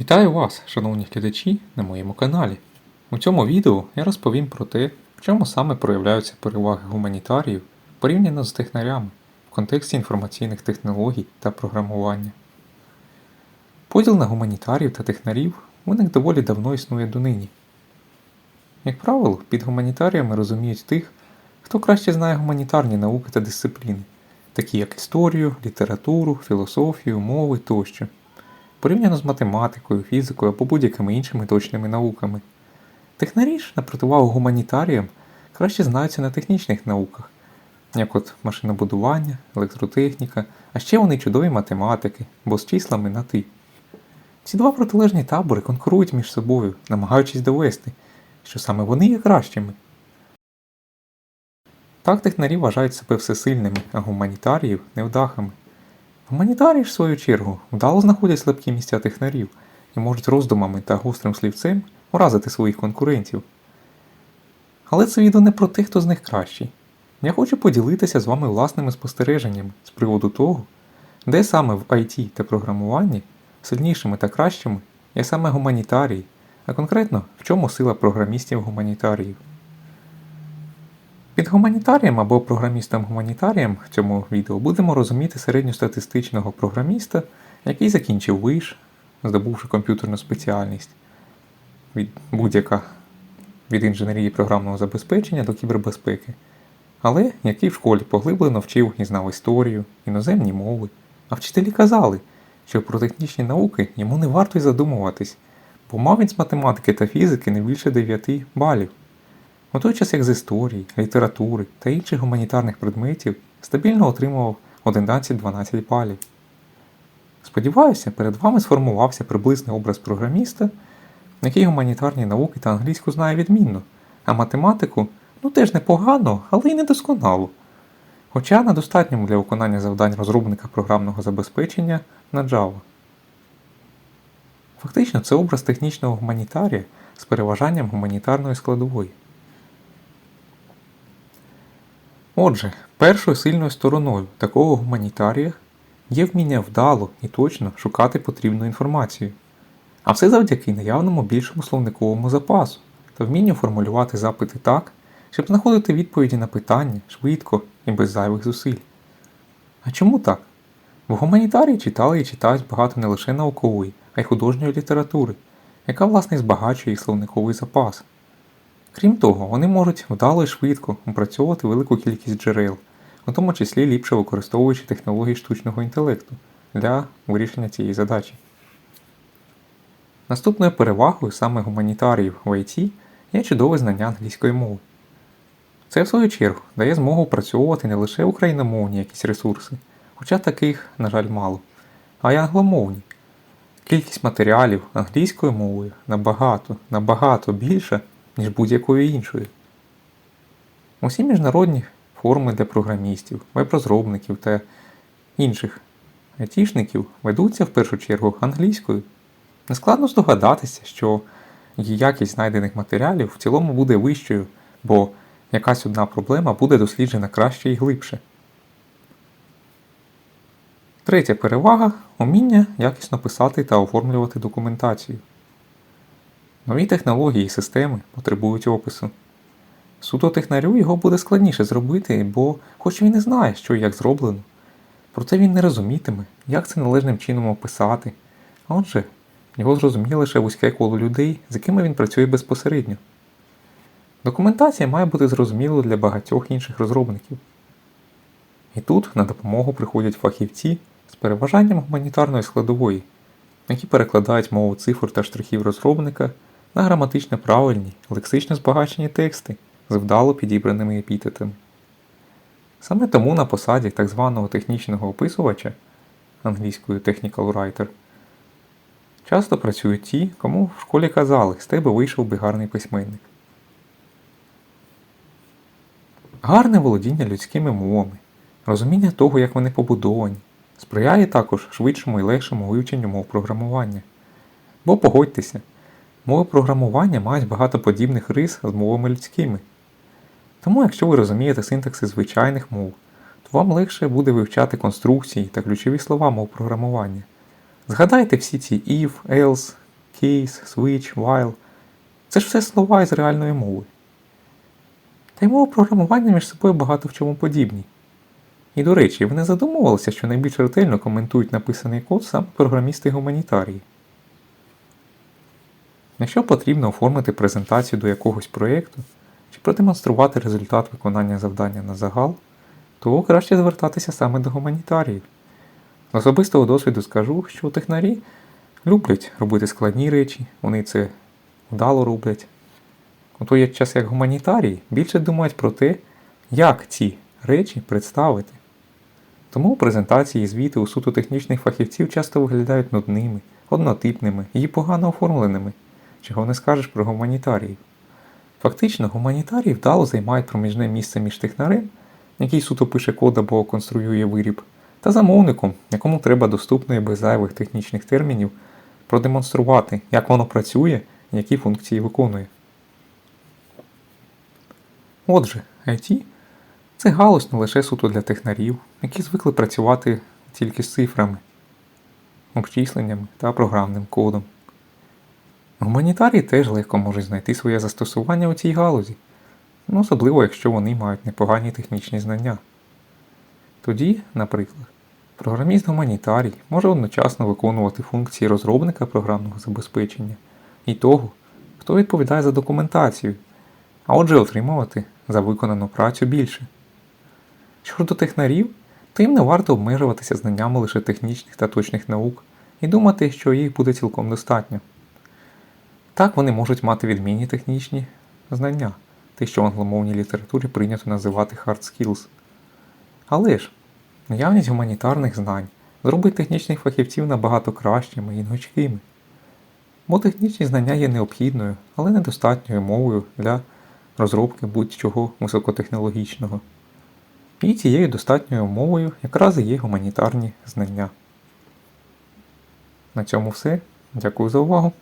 Вітаю вас, шановні глядачі, на моєму каналі. У цьому відео я розповім про те, в чому саме проявляються переваги гуманітаріїв порівняно з технарями в контексті інформаційних технологій та програмування. Поділ на гуманітарів та технарів виник доволі давно існує донині. Як правило, під гуманітаріями розуміють тих, хто краще знає гуманітарні науки та дисципліни, такі як історію, літературу, філософію, мови тощо порівняно з математикою, фізикою або будь-якими іншими точними науками. Технарі ж, на противагу гуманітаріям, краще знаються на технічних науках, як от машинобудування, електротехніка, а ще вони чудові математики, бо з числами на ти. Ці два протилежні табори конкурують між собою, намагаючись довести, що саме вони є кращими. Так технарі вважають себе всесильними, а гуманітаріїв невдахами. Гуманітарії ж, в свою чергу, вдало знаходять слабкі місця технарів і можуть роздумами та гострим слівцем уразити своїх конкурентів. Але це відео не про тих, хто з них кращий. Я хочу поділитися з вами власними спостереженнями з приводу того, де саме в IT та програмуванні сильнішими та кращими є саме гуманітарії, а конкретно в чому сила програмістів-гуманітаріїв. Під гуманітарієм або програмістом-гуманітарієм в цьому відео будемо розуміти середньостатистичного програміста, який закінчив виш, здобувши комп'ютерну спеціальність від будь-яка від інженерії програмного забезпечення до кібербезпеки, але який в школі поглиблено вчив і знав історію, іноземні мови, а вчителі казали, що про технічні науки йому не варто й задумуватись, бо мав він з математики та фізики не більше 9 балів. У той час як з історії, літератури та інших гуманітарних предметів стабільно отримував 11-12 балів. Сподіваюся, перед вами сформувався приблизний образ програміста, який гуманітарні науки та англійську знає відмінно, а математику ну теж непогано, але й недосконало. Хоча на достатньому для виконання завдань розробника програмного забезпечення на Java. Фактично, це образ технічного гуманітарія з переважанням гуманітарної складової. Отже, першою сильною стороною такого гуманітарія є вміння вдало і точно шукати потрібну інформацію, а все завдяки наявному більшому словниковому запасу та вмінню формулювати запити так, щоб знаходити відповіді на питання швидко і без зайвих зусиль. А чому так? В гуманітарії читали і читають багато не лише наукової, а й художньої літератури, яка власне збагачує їх словниковий запас. Крім того, вони можуть вдало і швидко опрацьовувати велику кількість джерел, у тому числі ліпше використовуючи технології штучного інтелекту для вирішення цієї задачі. Наступною перевагою саме гуманітаріїв в IT є чудове знання англійської мови. Це, в свою чергу, дає змогу опрацьовувати не лише україномовні якісь ресурси, хоча таких, на жаль, мало, а й англомовні. Кількість матеріалів англійською мовою набагато, набагато більша, ніж будь-якої іншої. Усі міжнародні форуми для програмістів, веб-розробників та інших айтішників ведуться в першу чергу англійською. Нескладно здогадатися, що якість знайдених матеріалів в цілому буде вищою, бо якась одна проблема буде досліджена краще і глибше. Третя перевага уміння якісно писати та оформлювати документацію. Нові технології і системи потребують опису. Суто технарю його буде складніше зробити, бо, хоч він і знає, що і як зроблено, проте він не розумітиме, як це належним чином описати, а отже, його зрозуміє лише вузьке коло людей, з якими він працює безпосередньо. Документація має бути зрозумілою для багатьох інших розробників. І тут на допомогу приходять фахівці з переважанням гуманітарної складової, які перекладають мову цифр та штрихів розробника на граматично правильні, лексично збагачені тексти з вдало підібраними епітетами. Саме тому на посаді так званого технічного описувача англійською Technical Writer часто працюють ті, кому в школі казали, з тебе вийшов би гарний письменник. Гарне володіння людськими мовами, розуміння того, як вони побудовані, сприяє також швидшому і легшому вивченню мов програмування. Бо погодьтеся, мови програмування мають багато подібних рис з мовами людськими. Тому, якщо ви розумієте синтакси звичайних мов, то вам легше буде вивчати конструкції та ключові слова мов програмування. Згадайте всі ці if, else, case, switch, while. Це ж все слова із реальної мови. Та й мови програмування між собою багато в чому подібні. І до речі, ви не задумувалися, що найбільш ретельно коментують написаний код саме програмісти гуманітарії. Якщо потрібно оформити презентацію до якогось проєкту чи продемонструвати результат виконання завдання на загал, то краще звертатися саме до гуманітаріїв. З особистого досвіду скажу, що технарі люблять робити складні речі, вони це вдало роблять. У той час як гуманітарії більше думають про те, як ці речі представити. Тому презентації і звіти у суто технічних фахівців часто виглядають нудними, однотипними і погано оформленими, чого не скажеш про гуманітаріїв. Фактично, гуманітарії вдало займають проміжне місце між технарем, який суто пише код або конструює виріб, та замовником, якому треба доступно і без зайвих технічних термінів продемонструвати, як воно працює які функції виконує. Отже, IT це галузь не лише суто для технарів, які звикли працювати тільки з цифрами, обчисленнями та програмним кодом. Гуманітарії теж легко можуть знайти своє застосування у цій галузі, ну, особливо якщо вони мають непогані технічні знання. Тоді, наприклад, програміст гуманітарій може одночасно виконувати функції розробника програмного забезпечення і того, хто відповідає за документацію, а отже отримувати за виконану працю більше. Що ж до технарів, то їм не варто обмежуватися знаннями лише технічних та точних наук і думати, що їх буде цілком достатньо. Так вони можуть мати відмінні технічні знання, те, що в англомовній літературі прийнято називати hard skills. Але ж, наявність гуманітарних знань зробить технічних фахівців набагато кращими і гнучкими. Бо технічні знання є необхідною, але недостатньою мовою для розробки будь-чого високотехнологічного. І цією достатньою мовою якраз і є гуманітарні знання. На цьому все. Дякую за увагу.